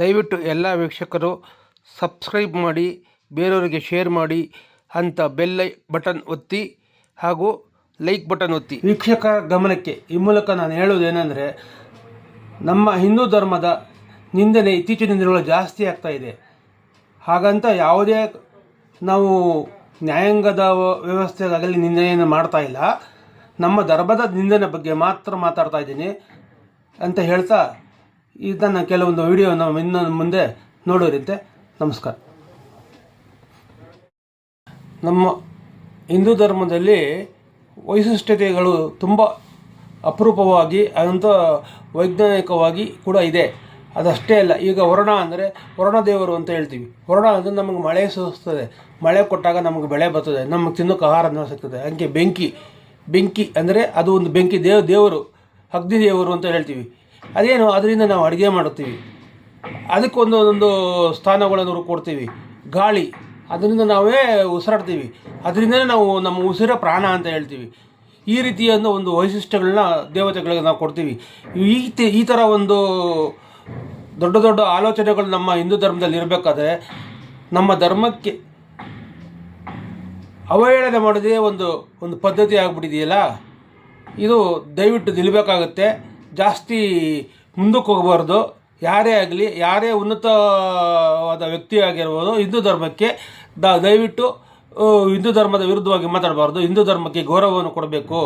ದಯವಿಟ್ಟು ಎಲ್ಲ ವೀಕ್ಷಕರು ಸಬ್ಸ್ಕ್ರೈಬ್ ಮಾಡಿ, ಬೇರೆಯವರಿಗೆ ಶೇರ್ ಮಾಡಿ ಅಂತ ಬೆಲ್ ಬಟನ್ ಒತ್ತಿ ಹಾಗೂ ಲೈಕ್ ಬಟನ್ ಒತ್ತಿ. ವೀಕ್ಷಕರ ಗಮನಕ್ಕೆ, ಈ ಮೂಲಕ ನಾನು ಹೇಳುವುದೇನೆಂದರೆ ನಮ್ಮ ಹಿಂದೂ ಧರ್ಮದ ನಿಂದನೆ ಇತ್ತೀಚಿನ ದಿನಗಳು ಜಾಸ್ತಿ ಆಗ್ತಾ ಇದೆ. ಹಾಗಂತ ಯಾವುದೇ ನಾವು ನ್ಯಾಯಾಂಗದ ವ್ಯವಸ್ಥೆಗಾಗಲಿ ನಿಂದನೆಯನ್ನು ಮಾಡ್ತಾ ಇಲ್ಲ. ನಮ್ಮ ಧರ್ಮದ ನಿಂದನೆ ಬಗ್ಗೆ ಮಾತ್ರ ಮಾತಾಡ್ತಾ ಇದ್ದೀನಿ ಅಂತ ಹೇಳ್ತಾ ಇದನ್ನು ಕೆಲವೊಂದು ವಿಡಿಯೋನ ಇನ್ನೊಂದು ಮುಂದೆ ನೋಡೋರಿಂತೆ ನಮಸ್ಕಾರ. ನಮ್ಮ ಹಿಂದೂ ಧರ್ಮದಲ್ಲಿ ವೈಶಿಷ್ಟ್ಯತೆಗಳು ತುಂಬ ಅಪರೂಪವಾಗಿ ಅಂತ ವೈಜ್ಞಾನಿಕವಾಗಿ ಕೂಡ ಇದೆ. ಅದಷ್ಟೇ ಅಲ್ಲ, ಈಗ ವರುಣ ಅಂದರೆ ವರುಣ ದೇವರು ಅಂತ ಹೇಳ್ತೀವಿ. ವರುಣ ಅಂದರೆ ನಮಗೆ ಮಳೆ ಸುರಿಸ್ತದೆ. ಮಳೆ ಕೊಟ್ಟಾಗ ನಮಗೆ ಬೆಳೆ ಬರ್ತದೆ. ನಮಗೆ ತಿನ್ನೋಕೆ ಆಹಾರ ಸಿಗ್ತದೆ. ಹಂಗೆ ಬೆಂಕಿ ಬೆಂಕಿ ಅಂದರೆ ಅದು ಒಂದು ಬೆಂಕಿ. ದೇವ, ದೇವರು ಅಗ್ನಿ ದೇವರು ಅಂತ ಹೇಳ್ತೀವಿ. ಅದೇನು? ಅದರಿಂದ ನಾವು ಅಡುಗೆ ಮಾಡುತ್ತೀವಿ. ಅದಕ್ಕೊಂದು ಒಂದೊಂದು ಸ್ಥಾನಗಳನ್ನು ಕೊಡ್ತೀವಿ. ಗಾಳಿ. ಅದರಿಂದ ನಾವೇ ಉಸಿರಾಡ್ತೀವಿ. ಅದರಿಂದನೇ ನಾವು ನಮ್ಮ ಉಸಿರ ಪ್ರಾಣ ಅಂತ ಹೇಳ್ತೀವಿ. ಈ ರೀತಿಯ ಒಂದು ವೈಶಿಷ್ಟ್ಯಗಳನ್ನ ದೇವತೆಗಳಿಗೆ ನಾವು ಕೊಡ್ತೀವಿ. ಈ ಈ ಥರ ಒಂದು ದೊಡ್ಡ ದೊಡ್ಡ ಆಲೋಚನೆಗಳು ನಮ್ಮ ಹಿಂದೂ ಧರ್ಮದಲ್ಲಿ ಇರಬೇಕಾದ್ರೆ ನಮ್ಮ ಧರ್ಮಕ್ಕೆ ಅವಹೇಳನೆ ಮಾಡೋದೇ ಒಂದು ಒಂದು ಪದ್ಧತಿ ಆಗಿಬಿಟ್ಟಿದೆಯಲ್ಲ? ಇದು ದಯವಿಟ್ಟು ನಿಲ್ಲಬೇಕಾಗತ್ತೆ ಜಾಸ್ತಿ ಮುಂದಕ್ಕೆ ಹೋಗಬಾರ್ದು. ಯಾರೇ ಆಗಲಿ, ಯಾರೇ ಉನ್ನತವಾದ ವ್ಯಕ್ತಿ ಆಗಿರ್ಬೋದು, ಹಿಂದೂ ಧರ್ಮಕ್ಕೆ ದ, ದಯವಿಟ್ಟು ಹಿಂದೂ ಧರ್ಮದ ವಿರುದ್ಧವಾಗಿ ಮಾತಾಡಬಾರ್ದು. ಹಿಂದೂ ಧರ್ಮಕ್ಕೆ ಗೌರವವನ್ನು ಕೊಡಬೇಕು.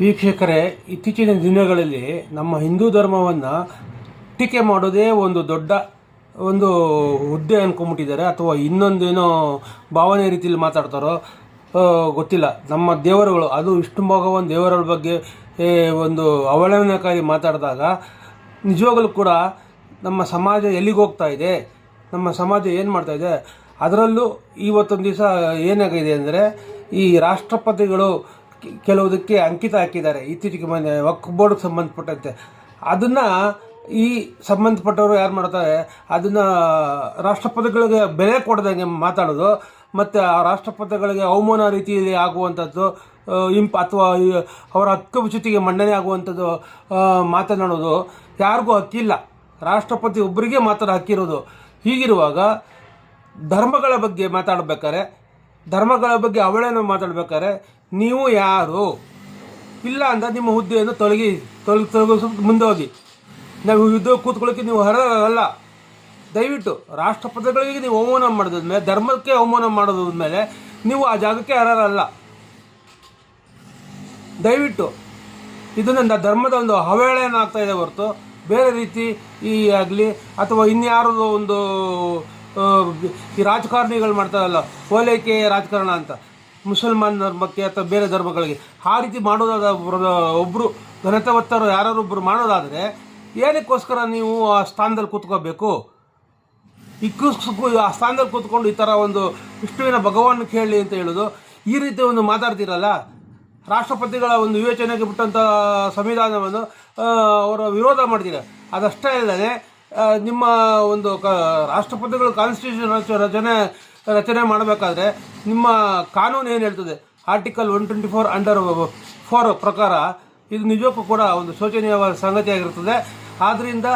ವೀಕ್ಷಕರೇ, ಇತ್ತೀಚಿನ ದಿನಗಳಲ್ಲಿ ನಮ್ಮ ಹಿಂದೂ ಧರ್ಮವನ್ನು ಟೀಕೆ ಮಾಡೋದೇ ಒಂದು ದೊಡ್ಡ ಒಂದು ಹುದ್ದೆ ಅನ್ಕೊಂಬಿಟ್ಟಿದ್ದಾರೆ ಅಥವಾ ಇನ್ನೊಂದೇನೋ ಭಾವನೆ ರೀತಿಯಲ್ಲಿ ಮಾತಾಡ್ತಾರೋ ಗೊತ್ತಿಲ್ಲ. ನಮ್ಮ ದೇವರುಗಳು, ಅದು ವಿಷ್ಣು ಭಗವಾನ್ ದೇವರುಗಳ ಬಗ್ಗೆ ಒಂದು ಅವಲಂಬನೆಕಾಗಿ ಮಾತಾಡಿದಾಗ, ನಿಜವಾಗಲೂ ಕೂಡ ನಮ್ಮ ಸಮಾಜ ಎಲ್ಲಿಗೆ ಹೋಗ್ತಾ ಇದೆ, ನಮ್ಮ ಸಮಾಜ ಏನು ಮಾಡ್ತಾ ಇದೆ, ಅದರಲ್ಲೂ ಇವತ್ತೊಂದು ದಿವಸ ಏನಾಗಿದೆ ಅಂದರೆ, ಈ ರಾಷ್ಟ್ರಪತಿಗಳು ಕೆಲವುದಕ್ಕೆ ಅಂಕಿತ ಹಾಕಿದ್ದಾರೆ. ಇತ್ತೀಚೆಗೆ ಮೊನ್ನೆ ವಕ್ಫ್ ಬೋರ್ಡ್ಗೆ ಸಂಬಂಧಪಟ್ಟಂತೆ. ಅದನ್ನು ಈ ಸಂಬಂಧಪಟ್ಟವರು ಯಾರು ಮಾಡ್ತಾರೆ, ಅದನ್ನು ರಾಷ್ಟ್ರಪತಿಗಳಿಗೆ ಬೆಲೆ ಕೊಡದಂಗೆ ಮಾತಾಡೋದು ಮತ್ತು ಆ ರಾಷ್ಟ್ರಪತಿಗಳಿಗೆ ಅವಮಾನ ರೀತಿಯಲ್ಲಿ ಆಗುವಂಥದ್ದು ಇಂಪ್ ಅಥವಾ ಅವರ ಅವರ ಹಕ್ಕುಚ್ಯುತಿಗೆ ಮಂಡನೆ ಆಗುವಂಥದ್ದು ಮಾತನಾಡೋದು ಯಾರಿಗೂ ಹಕ್ಕಿಲ್ಲ. ರಾಷ್ಟ್ರಪತಿ ಒಬ್ಬರಿಗೆ ಮಾತ್ರ ಹಕ್ಕಿರೋದು ಹೀಗಿರುವಾಗ ಧರ್ಮಗಳ ಬಗ್ಗೆ ಮಾತಾಡಬೇಕಾರೆ ಧರ್ಮಗಳ ಬಗ್ಗೆ ಅವಳೇನು ಮಾತಾಡಬೇಕಾರೆ ನೀವು ಯಾರು? ಇಲ್ಲ ಅಂತ ನಿಮ್ಮ ಹುದ್ದೆಯನ್ನು ತೊಲಗಿ ತೊಲಗಿ ತೊಲಗಿಸ್ ಮುಂದೆ ಹೋಗಿ. ನಾವು ಯುದ್ಧ ಕೂತ್ಕೊಳ್ಳೋಕ್ಕೆ ನೀವು ಅರ್ಹರಲ್ಲ. ದಯವಿಟ್ಟು ರಾಷ್ಟ್ರಪತಿಗಳಿಗೆ ನೀವು ಅವಮಾನ ಮಾಡಿದ್ಮೇಲೆ ಧರ್ಮಕ್ಕೆ ಅವಮಾನ ಮಾಡೋದ್ರ ಮೇಲೆ ನೀವು ಆ ಜಾಗಕ್ಕೆ ಅರ್ಹರಲ್ಲ. ದಯವಿಟ್ಟು ಇದು ನನ್ನ ಧರ್ಮದ ಒಂದು ಅವಹೇಳನ ಇದೆ ಹೊರತು ಬೇರೆ ರೀತಿ ಈ ಆಗಲಿ ಅಥವಾ ಇನ್ಯಾರದು ಒಂದು ಈ ರಾಜಕಾರಣಿಗಳು ಮಾಡ್ತಾರಲ್ಲ, ಓಲೈಕೆ ರಾಜಕಾರಣ ಅಂತ, ಮುಸಲ್ಮಾನ್ ಧರ್ಮಕ್ಕೆ ಅಥವಾ ಬೇರೆ ಧರ್ಮಗಳಿಗೆ, ಆ ರೀತಿ ಮಾಡೋದಾದ ಒಬ್ಬರು ಘನತವತ್ತರು ಯಾರೊಬ್ಬರು ಮಾಡೋದಾದರೆ ಏನಕ್ಕೋಸ್ಕರ ನೀವು ಆ ಸ್ಥಾನದಲ್ಲಿ ಕೂತ್ಕೋಬೇಕು? ಈ ಆ ಸ್ಥಾನದಲ್ಲಿ ಕೂತ್ಕೊಂಡು ಈ ಥರ ಒಂದು ವಿಷ್ಣುವಿನ ಭಗವಾನ್ ಕೇಳಿ ಅಂತ ಹೇಳೋದು, ಈ ರೀತಿ ಒಂದು ಮಾತಾಡ್ತಿರಲ್ಲ? ರಾಷ್ಟ್ರಪತಿಗಳ ಒಂದು ವಿವೇಚನೆಗೆ ಬಿಟ್ಟಂಥ ಸಂವಿಧಾನವನ್ನು ಅವರು ಅವರ ವಿರೋಧ ಮಾಡ್ತೀರ ಅದಷ್ಟೇ ಅಲ್ಲದೆ ನಿಮ್ಮ ಒಂದು ಕ, ರಾಷ್ಟ್ರಪತಿಗಳು ಕಾನ್ಸ್ಟಿಟ್ಯೂಷನ್ ರಚ- ರಚನೆ ರಚನೆ ಮಾಡಬೇಕಾದ್ರೆ ನಿಮ್ಮ ಕಾನೂನು ಏನು ಹೇಳ್ತದೆ? Article one twenty four under four ಪ್ರಕಾರ ಇದು ನಿಜಕ್ಕೂ ಕೂಡ ಒಂದು ಶೋಚನೀಯವಾದ ಸಂಗತಿಯಾಗಿರ್ತದೆ. ಆದ್ದರಿಂದ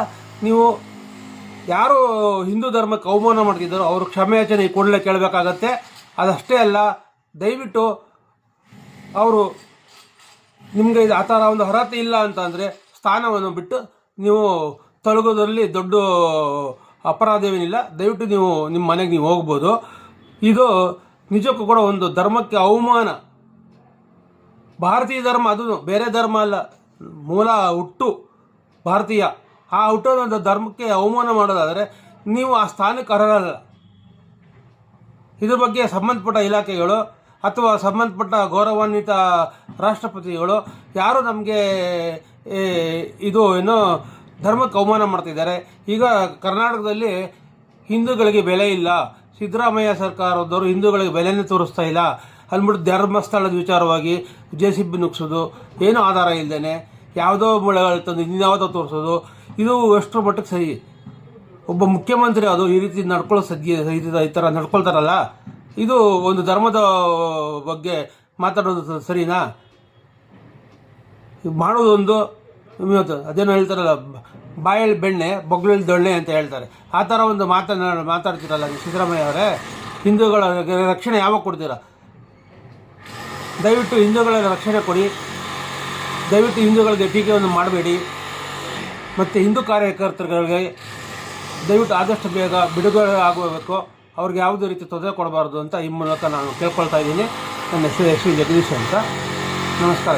ನೀವು ಯಾರು ಹಿಂದೂ ಧರ್ಮಕ್ಕೆ ಅವಮಾನ ಮಾಡ್ತಿದ್ದಾರೋ, ಅವರು ಕ್ಷಮೆಯಾಚನೆ ಕೂಡಲೇ ಕೇಳಬೇಕಾಗತ್ತೆ. ಅದಷ್ಟೇ ಅಲ್ಲ, ದಯವಿಟ್ಟು ಅವರು ನಿಮಗೆ ಇದು ಆ ಥರ ಒಂದು ಅರ್ಹತೆ ಇಲ್ಲ ಅಂತಂದರೆ ಸ್ಥಾನವನ್ನು ಬಿಟ್ಟು ನೀವು ತೊಲಗೋದ್ರಲ್ಲಿ ದೊಡ್ಡ ಅಪರಾಧವೇನಿಲ್ಲ. ದಯವಿಟ್ಟು ನೀವು ನಿಮ್ಮ ಮನೆಗೆ ನೀವು ಹೋಗ್ಬೋದು. ಇದು ನಿಜಕ್ಕೂ ಕೂಡ ಒಂದು ಧರ್ಮಕ್ಕೆ ಅವಮಾನ. ಭಾರತೀಯ ಧರ್ಮ ಅದು ಬೇರೆ ಧರ್ಮ ಅಲ್ಲ. ಮೂಲ ಹುಟ್ಟು ಭಾರತೀಯ. ಆ ಹುಟ್ಟೋದಂಥ ಧರ್ಮಕ್ಕೆ ಅವಮಾನ ಮಾಡೋದಾದರೆ ನೀವು ಆ ಸ್ಥಾನಕ್ಕೆ ಅರ್ಹರಲ್ಲ. ಇದ್ರ ಬಗ್ಗೆ ಸಂಬಂಧಪಟ್ಟ ಇಲಾಖೆಗಳು ಅಥವಾ ಸಂಬಂಧಪಟ್ಟ ಗೌರವಾನ್ವಿತ ರಾಷ್ಟ್ರಪತಿಗಳು ಯಾರು ನಮಗೆ ಇದು ಏನು ಧರ್ಮಕ್ಕೆ ಅವಮಾನ ಮಾಡ್ತಿದ್ದಾರೆ. ಈಗ ಕರ್ನಾಟಕದಲ್ಲಿ ಹಿಂದೂಗಳಿಗೆ ಬೆಲೆ ಇಲ್ಲ. ಸಿದ್ದರಾಮಯ್ಯ ಸರ್ಕಾರದವರು ಹಿಂದೂಗಳಿಗೆ ಬೆಲೆನೇ ತೋರಿಸ್ತಾ ಇಲ್ಲ. ಅಂದ್ಬಿಟ್ಟು ಧರ್ಮಸ್ಥಳದ ವಿಚಾರವಾಗಿ ಜೆ ಸಿ ಬಿ ನುಗ್ಸೋದು, ಏನೂ ಆಧಾರ ಇಲ್ಲದೇ ಯಾವುದೋ ಬೆಳೆಗಳು ತಂದು ಇನ್ಯಾವುದೋ ತೋರಿಸೋದು. ಇದು ಎಷ್ಟರ ಮಟ್ಟಕ್ಕೆ ಸರಿ ಒಬ್ಬ ಮುಖ್ಯಮಂತ್ರಿ ಅದು ಈ ರೀತಿ ನಡ್ಕೊಳ್ಳೋ ಸದ್ಯ ಈ ಥರ- ನಡ್ಕೊಳ್ತಾರಲ್ಲ? ಇದು ಒಂದು ಧರ್ಮದ ಬಗ್ಗೆ ಮಾತಾಡೋದು ಸರಿನಾ? ಮಾಡೋದೊಂದು ಇವತ್ತು ಅದೇನೋ ಹೇಳ್ತಾರಲ್ಲ ಬಾಯಲ್ಲಿ ಬೆಣ್ಣೆ ಬೊಗ್ಲಲ್ಲಿ ದೊಣ್ಣೆ ಅಂತ ಹೇಳ್ತಾರೆ. ಆ ಥರ ಒಂದು ಮಾತನ್ನ ಮಾತಾಡ್ತೀರಲ್ಲ ಸಿದ್ದರಾಮಯ್ಯ ಅವರೇ? ಹಿಂದೂಗಳ ರಕ್ಷಣೆ ಯಾವಾಗ ಕೊಡ್ತೀರಾ? ದಯವಿಟ್ಟು ಹಿಂದೂಗಳ ರಕ್ಷಣೆ ಕೊಡಿ. ದಯವಿಟ್ಟು ಹಿಂದೂಗಳಿಗೆ ಟೀಕೆಯನ್ನು ಮಾಡಬೇಡಿ. ಮತ್ತು ಹಿಂದೂ ಕಾರ್ಯಕರ್ತರುಗಳಿಗೆ ದಯವಿಟ್ಟು ಆದಷ್ಟು ಬೇಗ ಬಿಡುಗಡೆ ಆಗಬೇಕು ಅವ್ರಿಗೆ ಯಾವುದೇ ರೀತಿ ತೊಂದರೆ ಕೊಡಬಾರ್ದು ಅಂತ ಈ ಮೂಲಕ ನಾನು ಕೇಳ್ಕೊಳ್ತಾ ಇದ್ದೀನಿ. ನನ್ನ ಹೆಸರು ಎಸ್ ವಿ ಜಗದೀಶ್ ಅಂತ. ನಮಸ್ಕಾರ.